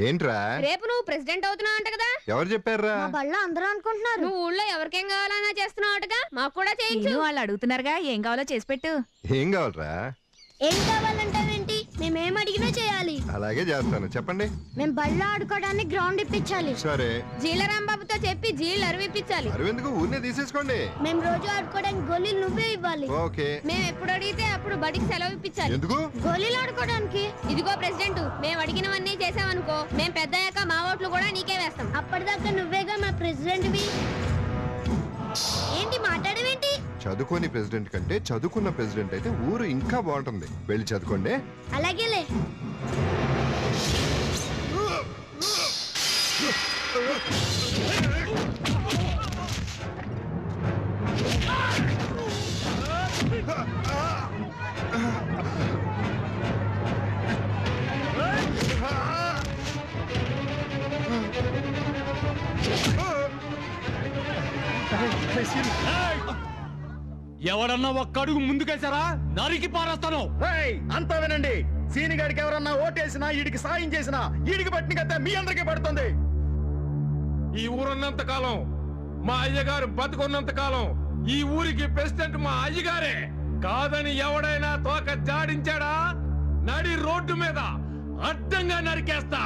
ఏంట్రా? రేపు నువ్వు ప్రెసిడెంట్ అవుతున్నావు అంట కదా? ఎవరు చెప్పారా మా బళ్ళ అందరూ అనుకుంటున్నారు. నువ్వు ఊళ్ళో ఎవరికేం కావాలన్నా చేస్తున్నావు అటగా? మాకు కూడా చేయించు. వాళ్ళు అడుగుతున్నారుగా ఏం కావాలో చేసి పెట్టు. ఏం కావాలరా? ఏం కావాలంటావేంటి మేమేం అడిగినా చేయాలి. అలాగే చేస్తాను. చెప్పండి. మేము బళ్ళ ఆడుకోవడానికి గ్రౌండ్ ఇప్పించాలి. సరే. జీలరాంబాబుతో చెప్పి జీళ్ళు అరివిప్పించాలి. అరవిందుకు? ఊరినే తీసేసుకోండి. మేము రోజు ఆడుకోవడానికి గోళీలు నువ్వే ఇవ్వాలి. ఓకే. మేము ఎప్పుడు అడిగితే అప్పుడు బడికి సెలవు ఇప్పించాలి. ఎందుకు? గోళీలు ఆడుకోవడానికి. ఇదిగో ప్రెసిడెంట్ మేము అడిగినవన్నీ చేసావనుకో మేము పెద్ద అయ్యాక మా ఓట్లు కూడా నీకే వేస్తాం. అప్పటిదాకా నువ్వేగా మా ప్రెసిడెంట్వి? ఏంటి మాట్లాడవేంటి? చదువుకోని ప్రెసిడెంట్ కంటే చదువుకున్న ప్రెసిడెంట్ అయితే ఊరు ఇంకా బాగుంటుంది. వెళ్ళి చదువుకోండి. అలాగేలే. ఎవడన్నా ఒక్క అడుగు ముందుకేశారా? నరికి పారేస్తాను. అంతా వినండి. సీనిగాడికి ఎవరన్నా ఓటేసినా ఈడికి సాయం చేసినా ఈడికి పట్టిన కథ మీ అందరికీ పడుతుంది. ఈ ఊరున్నంత కాలం మా అయ్యగారు బతుకున్నంత కాలం ఈ ఊరికి ప్రెసిడెంట్ మా అయ్యగారే. కాదని ఎవడైనా తోక జాడించాడా? నడి రోడ్డు మీద అడ్డంగా నరికేస్తా.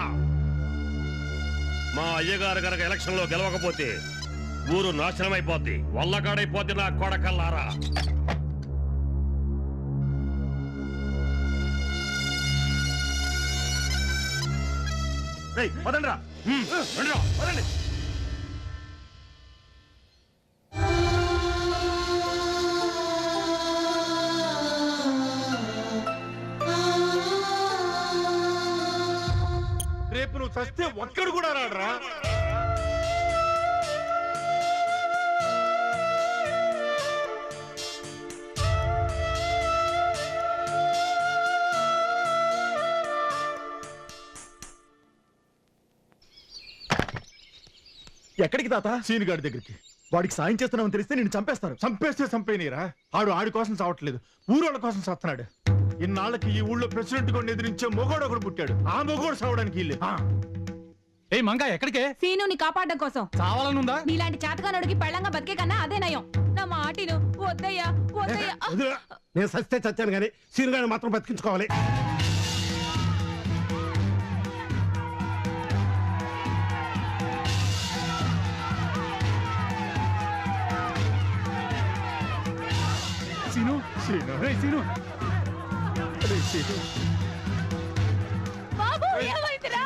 మా అయ్యగారు గనక ఎలక్షన్లో గెలవకపోతే ఊరు నాశనం అయిపోద్ది వల్లకాడైపోద్ది నా కొడకల్లారా. పదండ్రా. పదండి. రేపు నువ్వు చస్తే ఒక్కడు కూడా రాడరా. ఎక్కడికి తాత? సీనిగాడి దగ్గరికి. వాడికి సాయం చేస్తున్నామని తెలిస్తే నేను చంపేస్తారు. చంపేస్తే చంపేనీరా ఆడు ఆడి కోసం చావట్లేదు. ఊరోళ్ళ కోసం చస్తున్నాడు ఇన్నాళ్ళకి ఈ ఊళ్ళో ప్రెసిడెంట్గా ఎదిరించే మొగోడు ఒకడు పుట్టాడు. ఆ మొగోడు చావడానికి ఇల్లే ఏ మంగా ఎక్కడికే? సీనుని కాపాడడం కోసం. చావాలనుందా? నీలాంటి చేతగానుడికి పెళ్ళంగా బతికే కన్నా అదే నయం. నా మాటిను వద్దయ్యా వద్దయ్యా. నేను సస్తే చచ్చాను కానీ సీనుగాని మాత్రం బతికించుకోవాలి. సీను సీను రే సీను రే సీను బాబు ఏమైందిరా?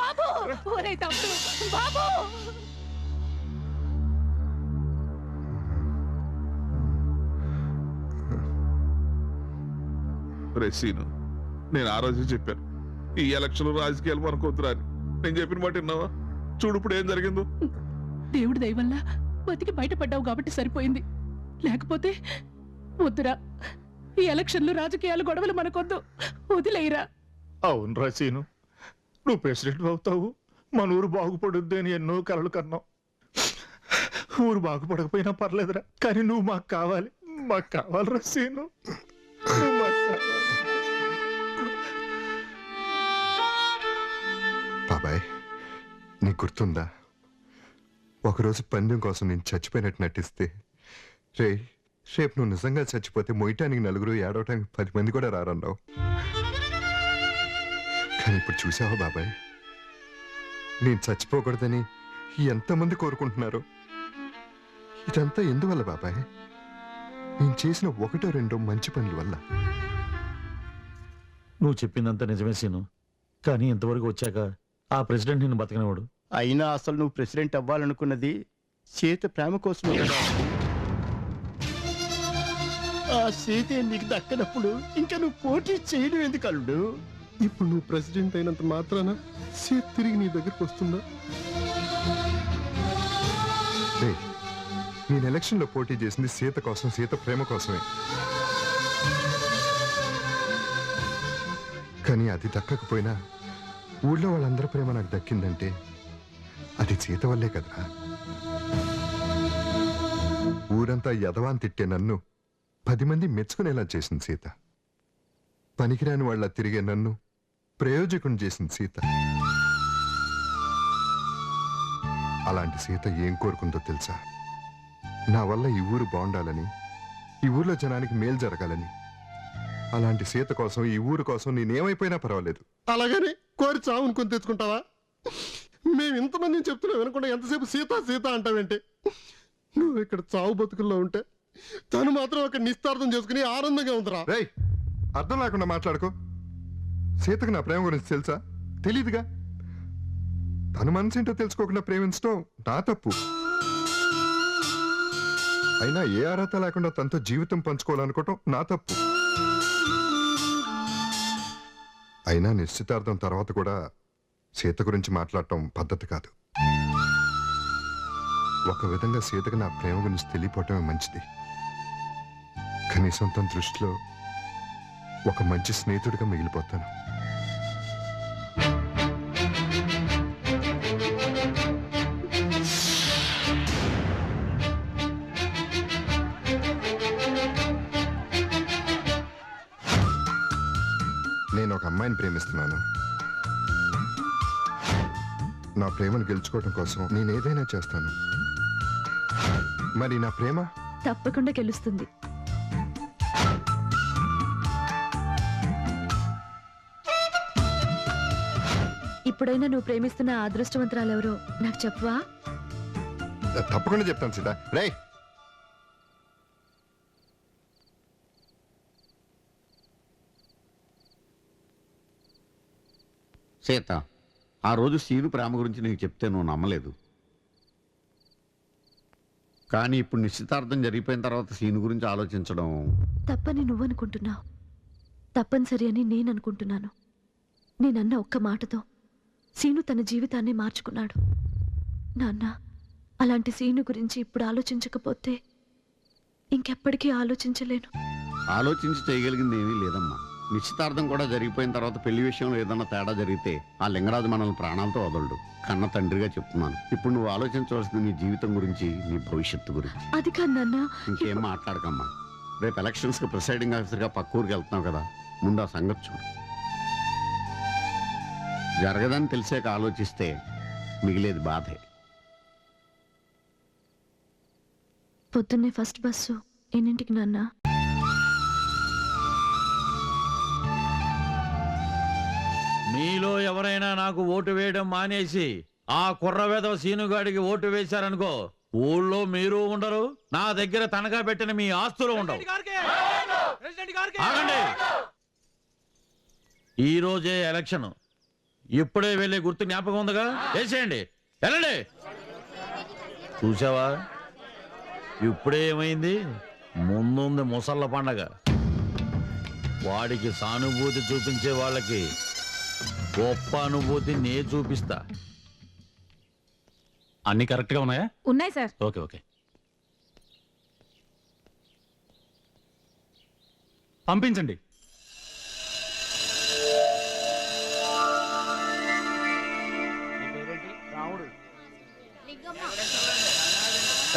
బాబు ఒరే తమ్ముడు బాబు. రెసీను నేను ఆ రోజు చెప్పాను. ఈ ఎలక్షన్ రాజకీయాలు మనకొద్దురా అని. నేను చెప్పిన మాట విన్నావా? చూడు ఇప్పుడు ఏం జరిగిందో. దేవుడి దయ వల్ల బతికి బయటపడ్డావు కాబట్టి సరిపోయింది. లేకపోతే వద్దురా. ఈ ఎలక్షన్లు రాజకీయాలు గొడవలు మనకొద్దు. వదిలేయరా. అవును రా సీను. నువ్వు ప్రెసిడెంట్ అవుతావు. మన ఊరు బాగుపడుద్ది అని ఎన్నో కలలు కన్నావు. ఊరు బాగుపడకపోయినా పర్లేదురా. కానీ నువ్వు మాకు కావాలి. మాకు నువ్వు కావాలి. బాబాయ్ నీకు గుర్తుందా? ఒకరోజు పందెం కోసం నేను చచ్చిపోయినట్టు నటిస్తే. రే రేపు నువ్వు నిజంగా చచ్చిపోతే మొయ్యటానికి నలుగురు ఏడవటానికి పది మంది కూడా రారన్నావు. కానీ ఇప్పుడు చూసావా బాబాయ్? నేను చచ్చిపోకూడదని ఎంతమంది కోరుకుంటున్నారు? ఇదంతా ఎందువల్ల బాబాయ్? నేను చేసిన ఒకటో రెండో మంచి పనుల వల్ల. నువ్వు చెప్పిందంతా నిజమే సీను. కానీ ఇంతవరకు వచ్చాక ఆ ప్రెసిడెంట్ నిన్ను బతకనివాడు అయినా అసలు నువ్వు ప్రెసిడెంట్ అవ్వాలనుకున్నది సీత ప్రేమ కోసం సీతే నీకు దక్కనప్పుడు ఇంకా నువ్వు పోటీ చేయడం ఎందుకు అల్లుడు? ఇప్పుడు నువ్వు ప్రెసిడెంట్ అయినంత మాత్రాన సీట్ తిరిగి నీ దగ్గరకు వస్తుందా? రే నేను ఎలక్షన్లో పోటీ చేసింది సీత కోసం సీత ప్రేమ కోసమే. కానీ అది దక్కకపోయినా ఊళ్ళో వాళ్ళందరి ప్రేమ నాకు దక్కిందంటే అది సీత వల్లే కదరా ఊరంతా యదవాన్ తిట్టే నన్ను పది మంది మెచ్చుకునేలా చేసింది సీత. పనికిరాని వాళ్ళ తిరిగే నన్ను ప్రయోజకుని చేసింది సీత. అలాంటి సీత ఏం కోరుకుందో తెలుసా? నా వల్ల ఈ ఊరు బాగుండాలని ఈ ఊర్లో జనానికి మేలు జరగాలని. అలాంటి సీత కోసం ఈ ఊరు కోసం నేనేమైపోయినా పర్వాలేదు. అలాగని కోరి చావునుకొని తెచ్చుకుంటావా? మేము ఇంతమందిని చెప్తున్నా వినకుండా ఎంతసేపు సీత సీత అంటావేంటి? నువ్వు ఇక్కడ చావు బతుకుల్లో ఉంటే తను మాత్రం ఒక నిస్తార్థం చేసుకుని ఆనందంగా ఉందిరా. రేయ్ అర్థం లేకుండా మాట్లాడుకో. సీతకు నా ప్రేమ గురించి తెలుసా? తెలీదుగా. తన మనసు ఏంటో తెలుసుకోకుండా ప్రేమించడం నా తప్పు. అయినా ఏ అర్హత లేకుండా తనతో జీవితం పంచుకోవాలనుకోవటం నా తప్పు. అయినా నిశ్చితార్థం తర్వాత కూడా సీత గురించి మాట్లాడటం పద్ధతి కాదు. ఒక విధంగా సీతకు నా ప్రేమ గురించి తెలియపోవటమే మంచిది. కనీసం తన దృష్టిలో ఒక మంచి స్నేహితుడిగా మిగిలిపోతాను. నేను ఒక అమ్మాయిని ప్రేమిస్తున్నాను. నా ప్రేమను గెలుచుకోవడం కోసం నేను ఏదైనా చేస్తాను. మరి నా ప్రేమ? తప్పకుండా గెలుస్తుంది. ఇప్పుడైనా నువ్వు ప్రేమిస్తున్న ఆ అదృష్టవంతరాలు ఎవరో నాకు చెప్పవా? తప్పకుండా చెప్తాను సీత. రే సీత ఆ రోజు సీను ప్రేమ గురించి నీకు చెప్తే నువ్వు నమ్మలేదు. కానీ ఇప్పుడు నిశ్చితార్థం జరిగిపోయిన తర్వాత సీను గురించి ఆలోచించడం తప్పని నువ్వు అనుకుంటున్నావు తప్పనిసరి అని నేను అనుకుంటున్నాను నేనన్న ఒక్క మాటతో. సీను తన జీవితాన్ని మార్చుకున్నాడు. నాన్న అలాంటి సీను గురించి ఇప్పుడు ఆలోచించకపోతే ఇంకెప్పటికీ ఆలోచించలేను. ఆలోచించి చేయగలిగింది ఏమీ లేదమ్మా. నిశ్చితార్థం కూడా జరిగిపోయిన తర్వాత పెళ్ళి విషయంలో ఏదన్నా తేడా జరిగితే ఆ లింగరాజు మనల్ని ప్రాణాలతో వదలడు. కన్న తండ్రిగా చెప్తున్నాను. ఇప్పుడు నువ్వు ఆలోచించవలసింది నీ జీవితం గురించి నీ భవిష్యత్తు గురించి. అది కాదు నాన్న. ఇంకేం మాట్లాడకమ్మా. రేపు ఎలక్షన్స్కి ప్రిసైడింగ్ ఆఫీసర్గా పక్క ఊరికి వెళ్తున్నావు కదా. ముందు ఆ సంగతి చూడు. జరగదని తెలిసాక ఆలోచిస్తే మిగిలేది బాధే. పొద్దున్నే ఫస్ట్ బస్సు ఎన్నింటికి నాన్న? మీలో ఎవరైనా నాకు ఓటు వేయడం మానేసి ఆ కుర్రవేదవ సీనుగాడికి ఓటు వేశారనుకో ఊళ్ళో మీరు ఉండరు నా దగ్గర తనఖా పెట్టిన మీ ఆస్తులు ఉండవు. ఆగండి! ఈ రోజే ఎలక్షన్. ఇప్పుడే వెళ్ళే గుర్తు జ్ఞాపకం ఉందిగా? వేసేయండి. వెళ్ళండి. చూసావా ఇప్పుడే ఏమైంది? ముందుంది ముసళ్ళ పండగ. వాడికి సానుభూతి చూపించే వాళ్ళకి గొప్ప అనుభూతి నే చూపిస్తా. అన్ని కరెక్ట్గా ఉన్నాయా? ఉన్నాయి సార్. Okay okay. పంపించండి.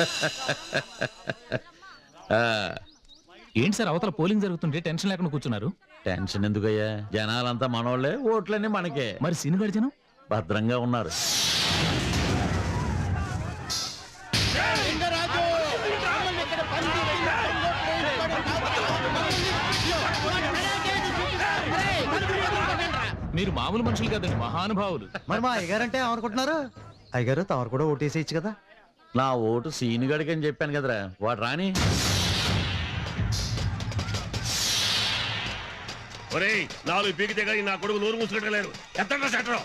ఏంటి సార్ అవతల పోలింగ్ జరుగుతుంటే టెన్షన్ లేకుండా కూర్చున్నారు? టెన్షన్ ఎందుకయ్యా? జనాలంతా మనోళ్ళే ఓట్లన్నీ మనకే. మరి సీను గడిచాను భద్రంగా ఉన్నారు. మీరు మామూలు మనుషులు కదండి మహానుభావులు. మరి మా అయ్యగారంటే ఏమనుకుంటున్నారు? అయ్యగారు తమరు కూడా ఓటేసేయచ్చు కదా. నా ఓటు సీనుగడికి అని చెప్పాను కదరా. వాడు రాని? ఒరేయ్ నాలుగు పీకితే కానీ నా కొడుకు నోరు మూసుకెట్టలేరు ఎంత సెటర్?